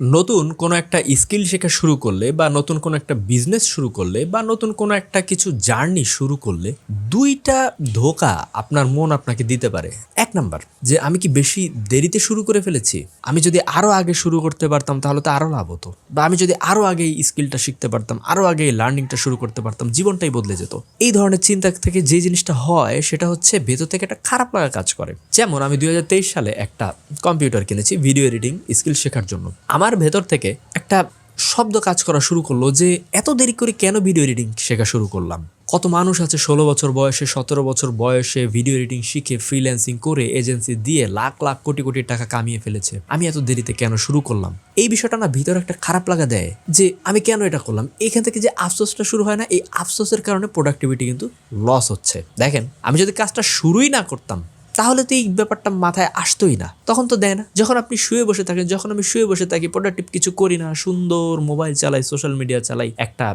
নতুন কোনো একটা স্কিল শেখা শুরু করলে বা নতুন কোনো একটা বিজনেস শুরু করলে বা নতুন কোনো একটা কিছু জার্নি শুরু করলে দুইটা ধোকা আপনার মন আপনাকে দিতে পারে। এক নাম্বার, যে আমি কি বেশি দেরিতে শুরু করে ফেলেছি? আমি যদি আরও আগে শুরু করতে পারতাম তাহলে তো আরও লাভ হতো। বা আমি যদি আরও আগে এই স্কিলটা শিখতে পারতাম আরও আগে এই লার্নিংটা শুরু করতে পারতাম, জীবনটাই বদলে যেত। এই ধরনের চিন্তা থেকে যে জিনিসটা হয় সেটা হচ্ছে ভেতর থেকে একটা খারাপ লাগা কাজ করে। যেমন আমি দুই হাজার তেইশ সালে একটা কম্পিউটার কিনেছি ভিডিও এডিটিং স্কিল শেখার জন্য। আমার ভেতর থেকে একটা শব্দ কাজ করা শুরু করল যে, এত দেরি করে কেন ভিডিও এডিটিং শেখা শুরু করলাম? কত মানুষ আছে ষোলো বছর বয়সে, সতেরো বছর বয়সে ভিডিও এডিটিং শিখে ফ্রিল্যান্সিং করে এজেন্সি দিয়ে লাখ লাখ কোটি কোটি টাকা কামিয়ে ফেলেছে। আমি এত দেরিতে কেন শুরু করলাম? এই বিষয়টা না ভিতরে একটা খারাপ লাগা দেয় যে, আমি কেন এটা করলাম? এখান থেকে যে আফসোসটা শুরু হয় না, এই আফসোসের কারণে প্রোডাক্টিভিটি কিন্তু লস হচ্ছে। দেখেন, আমি যদি কাজটা শুরুই না করতাম তাহলে তো এই ব্যাপারটা মাথায় আসতোই না। তখন তো দেয় না যখন আপনি শুয়ে বসে থাকেন, যখন আমি শুয়ে বসে থাকি প্রোডাক্টিভ কিছু করি না, সুন্দর মোবাইল চালাই সোশ্যাল মিডিয়া চালাই, একটা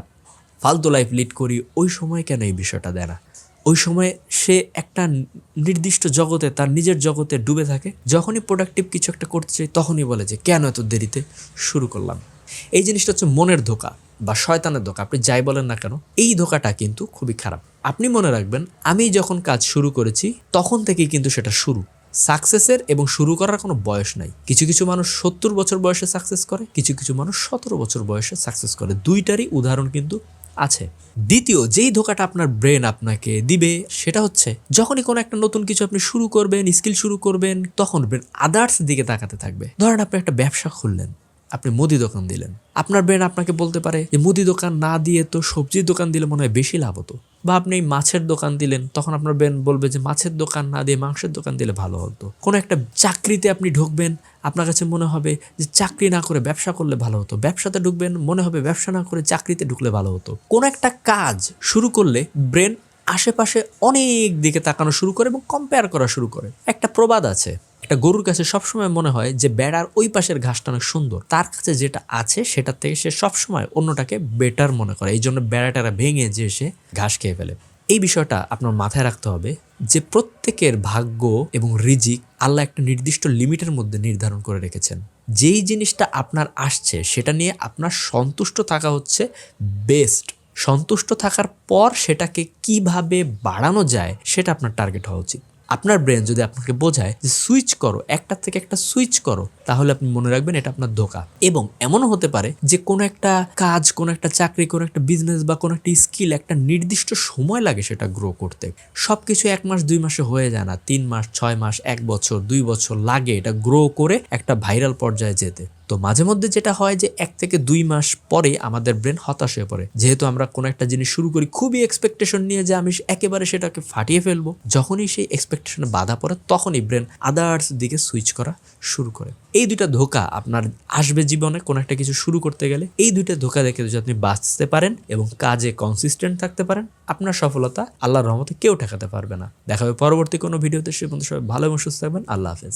ফালতু লাইফ লিড করি, ওই সময় কেন এই বিষয়টা দেয় না? ওই সময় সে একটা নির্দিষ্ট জগতে, তার নিজের জগতে ডুবে থাকে। যখনই প্রোডাক্টিভ কিছু একটা করতে চাই, তখনই বলে যে, কেন এত দেরিতে? শুরু করলাম। এই জিনিসটা হচ্ছে মনের ধোকা। বা শয়তানের ধোকা, আপনি যাই বলেন না কেন, এই ধোকাটা কিন্তু খুবই খারাপ। আপনি মনে রাখবেন, আমি যখন কাজ শুরু করেছি, তখন থেকেই কিন্তু সেটা শুরু। সাকসেসের এবং শুরু করার কোনো বয়স নাই। কিছু কিছু মানুষ সত্তর বছর বয়সে সাকসেস করে, কিছু কিছু মানুষ সতেরো বছর বয়সে সাকসেস করে। দুইটারই উদাহরণ কিন্তু আছে। দ্বিতীয়, যেই ধোকাটা আপনার ব্রেন আপনাকে দিবে, সেটা হচ্ছে যখনই কোনো একটা নতুন কিছু আপনি শুরু করবেন, স্কিল শুরু করবেন, তখন ব্রেন আদার্স দিকে তাকাতে থাকবে। ধরেন আপনি একটা ব্যবসা খুললেন। আপনি মুদি দোকান দিলেন। আপনার ব্রেন আপনাকে বলতে পারে যে, মুদি দোকান না দিয়ে তো সবজির দোকান দিলে মনে হয় বেশি লাভ হতো। বা আপনি মাছের দোকান দিলেন, তখন আপনার ব্রেন বলবে যে, মাছের দোকান না দিয়ে মাংসের দোকান দিলে ভালো হতো। কোনো একটা চাকরিতে আপনি ঢুকবেন, আপনার কাছে মনে হবে যে, চাকরি না করে ব্যবসা করলে ভালো হতো। ব্যবসাতে ঢুকবেন, মনে হবে ব্যবসা না করে চাকরিতে ঢুকলে ভালো হতো। কোনো একটা কাজ শুরু করলে ব্রেন আশেপাশে অনেক দিকে তাকানো শুরু করে এবং কম্পেয়ার করা শুরু করে। একটা প্রবাদ আছে একটা গরুর কাছে সবসময় মনে হয় যে বেড়ার ওই পাশের ঘাসটা অনেক সুন্দর। তার কাছে যেটা আছে সেটার থেকে সে সবসময় অন্যটাকে বেটার মনে করে। এই জন্য বেড়াটারা ভেঙে যে সে ঘাস খেয়ে ফেলে। এই বিষয়টা আপনার মাথায় রাখতে হবে যে প্রত্যেকের ভাগ্য এবং রিজিক আল্লাহ একটা নির্দিষ্ট লিমিটের মধ্যে নির্ধারণ করে রেখেছেন। যেই জিনিসটা আপনার আসছে সেটা নিয়ে আপনার সন্তুষ্ট থাকা হচ্ছে বেস্ট সন্তুষ্ট থাকার পর সেটাকে কীভাবে বাড়ানো যায় সেটা আপনার টার্গেট হওয়া উচিত। আপনার ব্রেন যদি আপনাকে বোঝায় যে সুইচ করো, একটা থেকে একটা সুইচ করো, তাহলে আপনি মনে রাখবেন এটা আপনার ধোকা। এবং এমনও হতে পারে যে কোনো একটা কাজ, কোনো একটা চাকরি, কোনো একটা বিজনেস বা কোনো একটা স্কিল একটা নির্দিষ্ট সময় লাগে সেটা গ্রো করতে। সব কিছু এক মাস, দুই মাসে হয়ে যায় না। তিন মাস, ছয় মাস, এক বছর, দুই বছর লাগে এটা গ্রো করে একটা ভাইরাল পর্যায়ে যেতে। তো মাঝে মধ্যে যেটা হয় যে এক থেকে দুই মাস পরে আমাদের ব্রেন হতাশ হয়ে পড়ে। যেহেতু আমরা কোনো একটা জিনিস শুরু করি, খুবই এক্সপেকটেশন নিয়ে যে আমি একেবারে সেটাকে ফাটিয়ে ফেলব। যখনই সেই এক্সপেকটেশনে বাধা পড়ে, তখনই ব্রেন আদার্স দিকে সুইচ করা শুরু করে। এই দুইটা ধোকা আপনার আসবে জীবনে কোনো একটা কিছু শুরু করতে গেলে। এই দুইটা ধোকা দেখে যদি আপনি বাঁচতে পারেন এবং কাজে কনসিস্টেন্ট থাকতে পারেন, আপনার সফলতা আল্লাহর রহমতে কেউ ঠেকাতে পারবে না। দেখা হবে পরবর্তী কোনো ভিডিওতে, সে পর্যন্ত সবাই ভালো এবং সুস্থ থাকবেন। আল্লাহ হাফেজ।